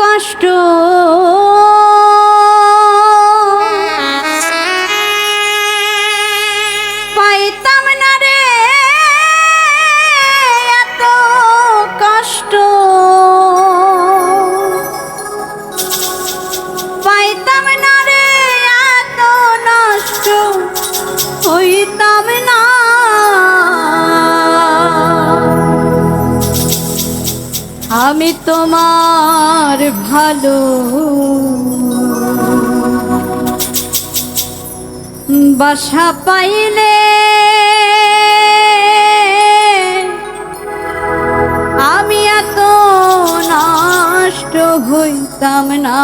কষ্ট আমি তোমার ভালো বাসা পাইলে আমি এত নষ্ট হইতাম না।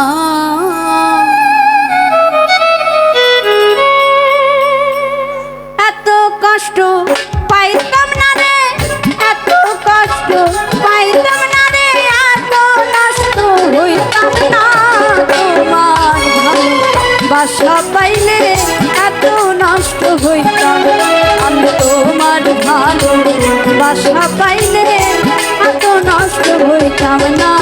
সবাইলে এত নষ্ট হইতাম। আমি তোমার ভালো বাসা পাইলে এত নষ্ট হইতাম না।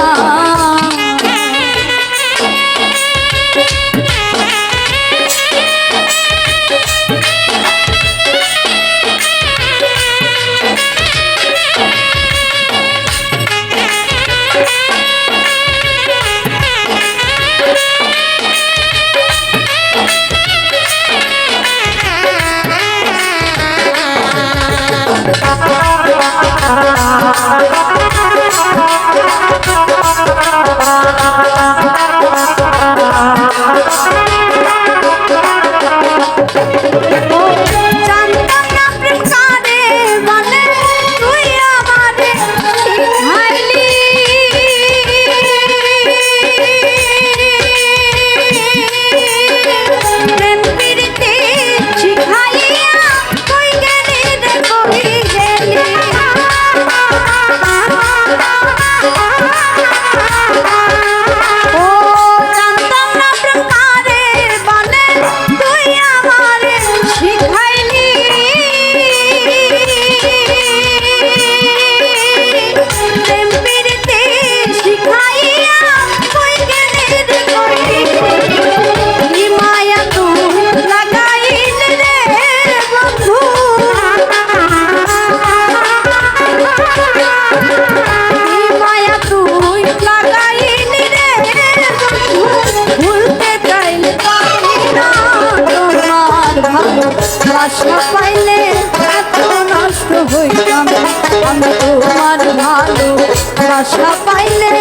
পাইলে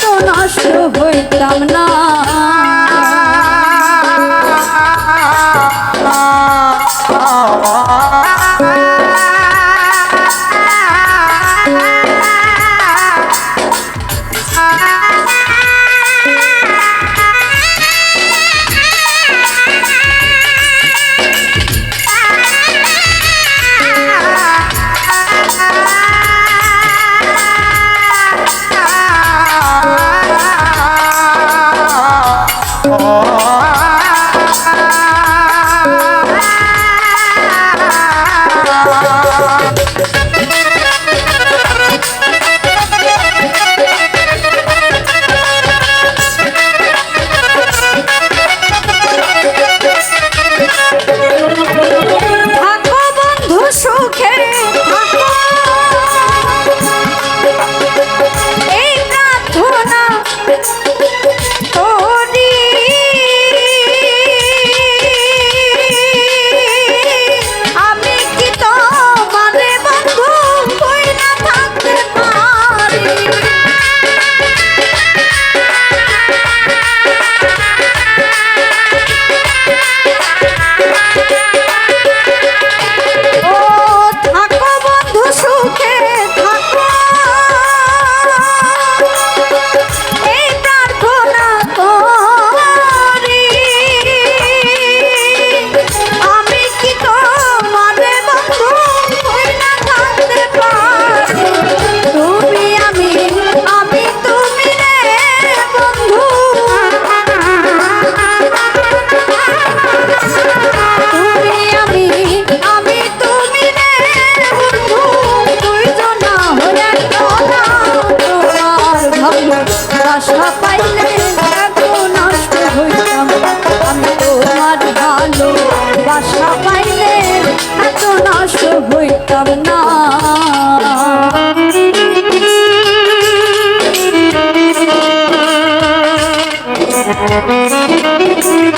তো নষ্ট হইতাম না। Oh.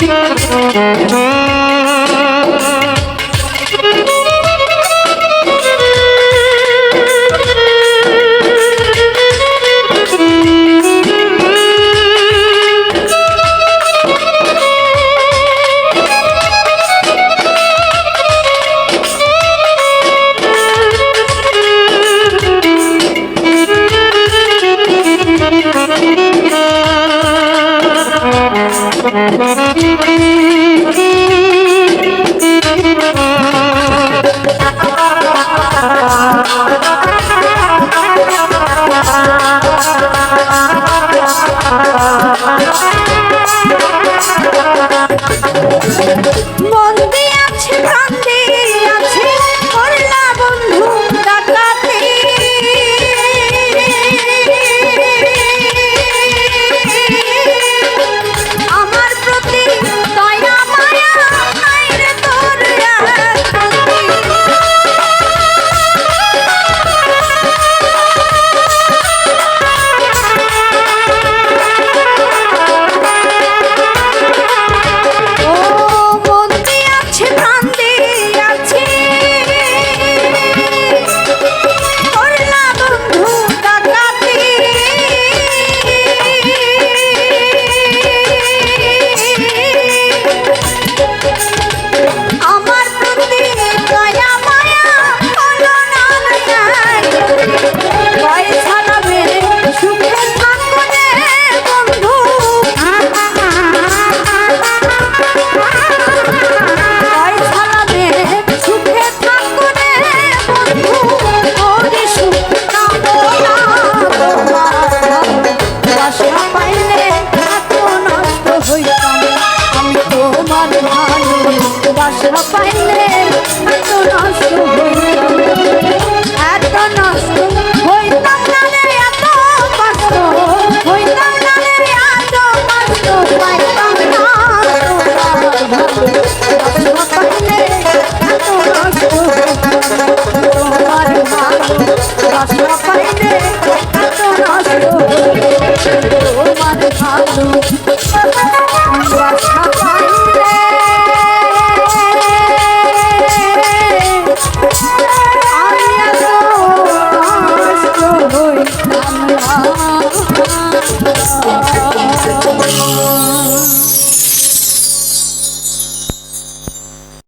fucking